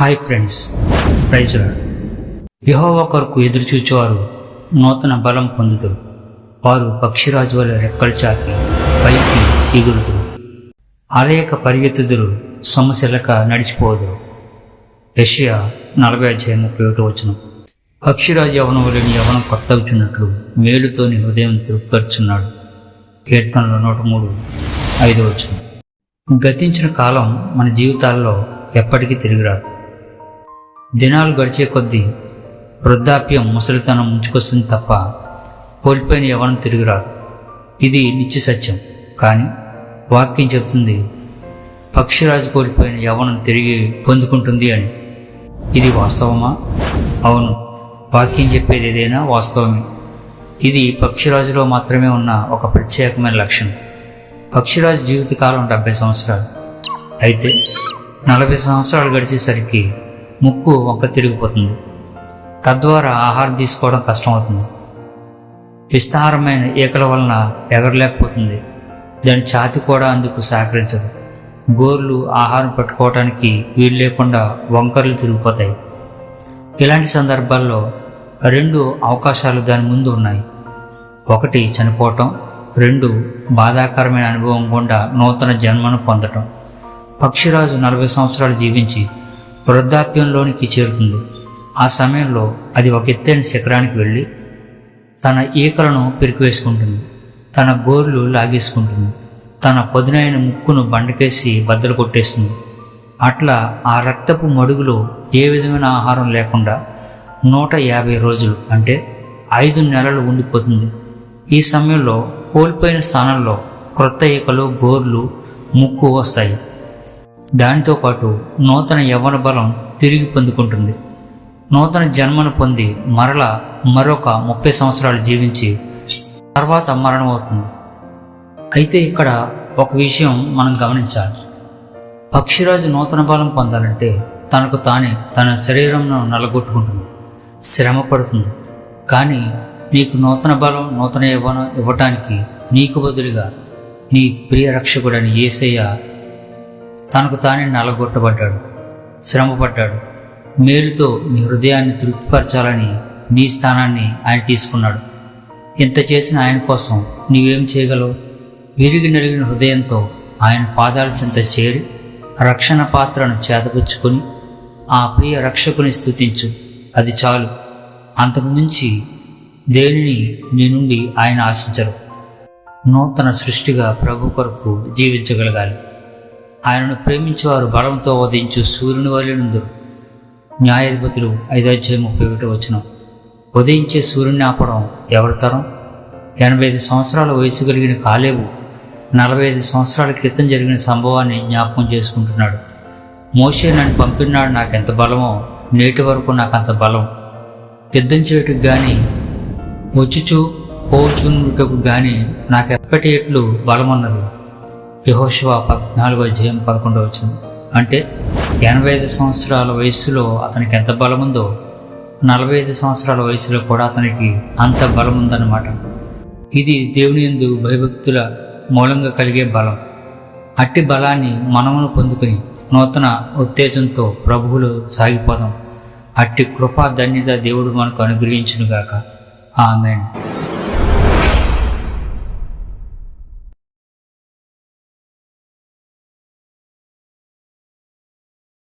Hi friends ప్రైజులా యహోవ కొరకు ఎదురుచూచేవారు నూతన బలం పొందుతారు వారు పక్షిరాజు వల్ల రెక్కలు చాపి పైకి ఎగురుతురు అలయక పరిగెత్తుదురు సమస్యలక నడిచిపోదురు. రష్యా నలభై అధ్యాయం ముప్పై ఒకటి వచ్చిన పక్షిరాజు యవనం వలని యవనం కొత్తగుచున్నట్లు మేలుతోని హృదయం తృప్తిపరుచున్నాడు. కీర్తనలో నూట మూడు ఐదు వచ్చిన గతించిన కాలం మన జీవితాల్లో ఎప్పటికీ తిరిగిరాదు దినాలు గడిచే కొద్దీ వృద్ధాప్యం ముసలితనం ముంచుకొస్తుంది తప్ప కోల్పోయిన యవనం తిరిగిరాదు. ఇది నిత్య సత్యం. కానీ వాక్యం చెబుతుంది పక్షిరాజు కోల్పోయిన యవనం తిరిగి పొందుకుంటుంది అని. ఇది వాస్తవమా? అవును. వాక్యం చెప్పేది ఏదైనా వాస్తవమే. ఇది పక్షిరాజులో మాత్రమే ఉన్న ఒక ప్రత్యేకమైన లక్షణం. పక్షిరాజు జీవితకాలం డెబ్బై సంవత్సరాలు. అయితే నలభై సంవత్సరాలు గడిచేసరికి ముక్కు వంక తిరిగిపోతుంది. తద్వారా ఆహారం తీసుకోవడం కష్టమవుతుంది. విస్తారమైన ఈకల వలన ఎగరలేకపోతుంది. దాని ఛాతి కూడా అందుకు సహకరించదు. గోర్లు ఆహారం పట్టుకోవడానికి వీలు లేకుండా వంకర్లు తిరిగిపోతాయి. ఇలాంటి సందర్భాల్లో రెండు అవకాశాలు దాని ముందు ఉన్నాయి. ఒకటి చనిపోవటం రెండు బాధాకరమైన అనుభవం గుండా నూతన జన్మను పొందటం. పక్షిరాజు నలభై సంవత్సరాలు జీవించి వృద్ధాప్యంలోనికి చేరుతుంది. ఆ సమయంలో అది ఒక ఎత్తైన శిఖరానికి వెళ్ళి తన ఈకలను పెరికివేసుకుంటుంది. తన గోర్లు లాగేసుకుంటుంది. తన పదునైన ముక్కును బండకేసి బద్దలు కొట్టేస్తుంది. అట్లా ఆ రక్తపు మడుగులో ఏ విధమైన ఆహారం లేకుండా నూట యాభై రోజులు అంటే ఐదు నెలలు ఉండిపోతుంది. ఈ సమయంలో కోల్పోయిన స్థానంలో క్రొత్త ఈకలు గోర్లు ముక్కు వస్తాయి. దానితో పాటు నూతన యవ్వన బలం తిరిగి పొందుకుంటుంది. నూతన జన్మను పొంది మరల మరొక ముప్పై సంవత్సరాలు జీవించి తర్వాత మరణం అవుతుంది అయితే ఇక్కడ ఒక విషయం మనం గమనించాలి. పక్షిరాజు నూతన బలం పొందాలంటే తనకు తానే తన శరీరంను నలగొట్టుకుంటుంది. శ్రమ పడుతుంది. కానీ నీకు నూతన బలం నూతన యవ్వనం ఇవ్వటానికి నీకు బదులుగా నీ ప్రియ రక్షకుడని ఏసయ్య తనకు తానే నలగొట్టబడ్డాడు. శ్రమపడ్డాడు. మేలుతో నీ హృదయాన్ని తృప్తిపరచాలని నీ స్థానాన్ని ఆయన తీసుకున్నాడు. ఇంత చేసిన ఆయన కోసం నీవేం చేయగలవు? విరిగి నలిగిన హృదయంతో ఆయన పాదాల చెంత చేరి రక్షణ పాత్రను చేతపుచ్చుకొని ఆ ప్రియ రక్షకుని స్థుతించు అది చాలు. అంతకుమించి దేనిని నీ నుండి ఆయన ఆశించరు. నూతన సృష్టిగా ప్రభు కొరకు జీవించగలగాలి. ఆయనను ప్రేమించేవారు బలంతో వధించు సూర్యుని వలెనుందురు న్యాయాధిపతులు ఐదో ముప్పై ఒకటి వచ్చిన ఉదయించే సూర్యుని ఆపడం ఎవరి తరం? ఎనభై ఐదు సంవత్సరాల వయసు కలిగిన కాలేవు నలభై ఐదు సంవత్సరాల క్రితం జరిగిన సంభవాన్ని జ్ఞాపకం చేసుకుంటున్నాడు. మోషే నన్ను పంపినాడు నాకెంత బలమో నేటి వరకు నాకు అంత బలం. యుద్ధం చేయుటకు కానీ వచ్చుచు పోచుటకు కానీ నాకు ఎప్పటి ఎట్లు బలమన్నది యహోశివ పద్నాలుగో అధ్యాయం పదకొండవ వచనం. అంటే ఎనభై ఐదు సంవత్సరాల వయస్సులో అతనికి ఎంత బలం ఉందో నలభై ఐదు సంవత్సరాల వయసులో కూడా అతనికి అంత బలం ఉందన్నమాట ఇది దేవుని యందు భయభక్తుల మూలంగా కలిగే బలం. అట్టి బలాన్ని మనమును పొందుకుని నూతన ఉత్తేజంతో ప్రభువులు సాగిపోదాం. అట్టి కృపా ధన్యత దేవుడు మనకు అనుగ్రహించునుగాక. ఆమెన్.